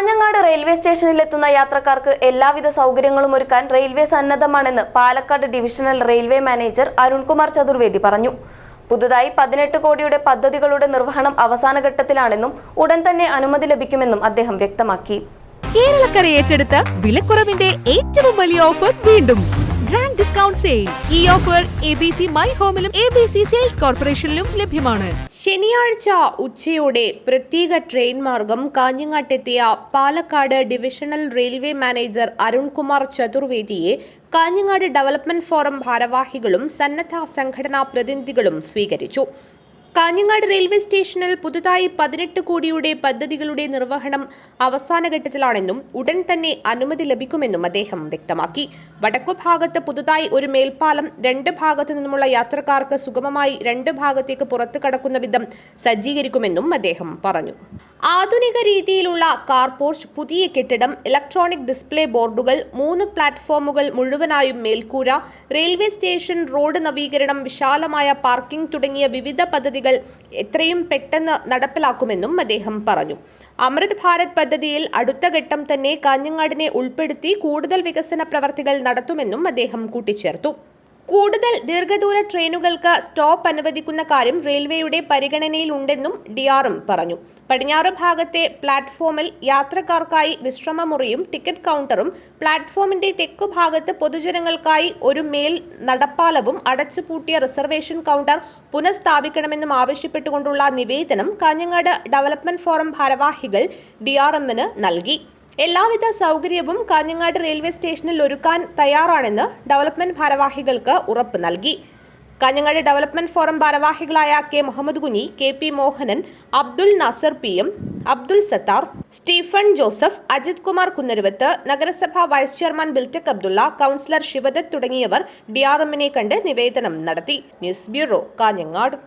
Kanhangad railway സ്റ്റേഷനിലെത്തുന്ന യാത്രക്കാർക്ക് എല്ലാവിധ സൗകര്യങ്ങളും ഒരുക്കാൻ railway സന്നദ്ധമാണെന്ന് Palakkad divisional railway manager Arunkumar Chaturvedi പറഞ്ഞു. പുതുതായി പതിനെട്ട് കോടിയുടെ പദ്ധതികളുടെ നിർവഹണം അവസാന ഘട്ടത്തിലാണെന്നും ഉടൻ തന്നെ അനുമതി ലഭിക്കുമെന്നും അദ്ദേഹം വ്യക്തമാക്കി. കേരളക്കര ഏറ്റെടുത്ത വിലക്കുറവിന്റെ ഏറ്റവും വലിയ ഓഫർ വീണ്ടും. ഗ്രാൻഡ് ഡിസ്കൗണ്ട് സെയിൽ ഈ offer A B C my ഹോമിലും A B C sales കോർപ്പറേഷനിലും ലഭ്യമാണ്. ശനിയാഴ്ച ഉച്ചയോടെ പ്രത്യേക ട്രെയിൻ മാർഗം കാഞ്ഞങ്ങാട്ടെത്തിയ Palakkad divisional railway manager Arunkumar ചതുർവേദിയെ Kanhangad development forum ഭാരവാഹികളും സന്നദ്ധ സംഘടനാ പ്രതിനിധികളും സ്വീകരിച്ചു. കാഞ്ഞങ്ങാട് റെയിൽവേ സ്റ്റേഷനിൽ പുതുതായി പതിനെട്ട് കോടിയുടെ പദ്ധതികളുടെ നിർവഹണം അവസാന ഘട്ടത്തിലാണെന്നും ഉടൻ തന്നെ അനുമതി ലഭിക്കുമെന്നും അദ്ദേഹം വ്യക്തമാക്കി. വടക്കു ഭാഗത്ത് പുതുതായി ഒരു മേൽപ്പാലം രണ്ട് ഭാഗത്തു നിന്നുമുള്ള യാത്രക്കാർക്ക് സുഗമമായി രണ്ട് ഭാഗത്തേക്ക് പുറത്തു കടക്കുന്ന വിധം സജ്ജീകരിക്കുമെന്നും അദ്ദേഹം പറഞ്ഞു. ആധുനിക രീതിയിലുള്ള കാർപോർച്ച് പുതിയ കെട്ടിടം ഇലക്ട്രോണിക് ഡിസ്പ്ലേ ബോർഡുകൾ മൂന്ന് പ്ലാറ്റ്ഫോമുകൾ മുഴുവനായും മേൽക്കൂര റെയിൽവേ സ്റ്റേഷൻ റോഡ് നവീകരണം വിശാലമായ പാർക്കിംഗ് തുടങ്ങിയ വിവിധ പദ്ധതികൾ എത്രയും പെട്ടെന്ന് നടപ്പിലാക്കുമെന്നും അദ്ദേഹം പറഞ്ഞു. അമൃത് ഭാരത് പദ്ധതിയിൽ അടുത്ത ഘട്ടം തന്നെ കാഞ്ഞങ്ങാടിനെ ഉൾപ്പെടുത്തി കൂടുതൽ വികസന പ്രവർത്തികൾ നടത്തുമെന്നും അദ്ദേഹം കൂട്ടിച്ചേർത്തു. കൂടുതൽ ദീർഘദൂര ട്രെയിനുകൾക്ക് സ്റ്റോപ്പ് അനുവദിക്കുന്ന കാര്യം റെയിൽവേയുടെ പരിഗണനയിലുണ്ടെന്നും ഡിആർഎം പറഞ്ഞു. പടിഞ്ഞാറ് ഭാഗത്തെ പ്ലാറ്റ്ഫോമിൽ യാത്രക്കാർക്കായി വിശ്രമമുറിയും ടിക്കറ്റ് കൗണ്ടറും പ്ലാറ്റ്ഫോമിന്റെ തെക്കു ഭാഗത്ത് പൊതുജനങ്ങൾക്കായി ഒരു മേൽ നടപ്പാലവും അടച്ചുപൂട്ടിയ റിസർവേഷൻ കൗണ്ടർ പുനഃസ്ഥാപിക്കണമെന്നും ആവശ്യപ്പെട്ടുകൊണ്ടുള്ള നിവേദനം കാഞ്ഞങ്ങാട് ഡെവലപ്മെന്റ് ഫോറം ഭാരവാഹികൾ ഡിആർഎമ്മിന് നൽകി. എല്ലാവിധ സൗകര്യവും കാഞ്ഞങ്ങാട് റെയിൽവേ സ്റ്റേഷനിൽ ഒരുക്കാൻ തയ്യാറാണെന്ന് ഡെവലപ്മെന്റ് ഭാരവാഹികൾക്ക് ഉറപ്പ് നൽകി. കാഞ്ഞങ്ങാട് ഡെവലപ്മെന്റ് ഫോറം ഭാരവാഹികളായ K Muhammad Kunhi K P Mohanan Abdul Nasar P M Abdul Sathar Stephen Joseph Ajith Kumar Kunnaruvath നഗരസഭാ vice chairman Biltech Abdulla councillor Sivadath തുടങ്ങിയവർ ഡിആർഎമ്മിനെ കണ്ട് നിവേദനം നടത്തി. News bureau Kanhangad.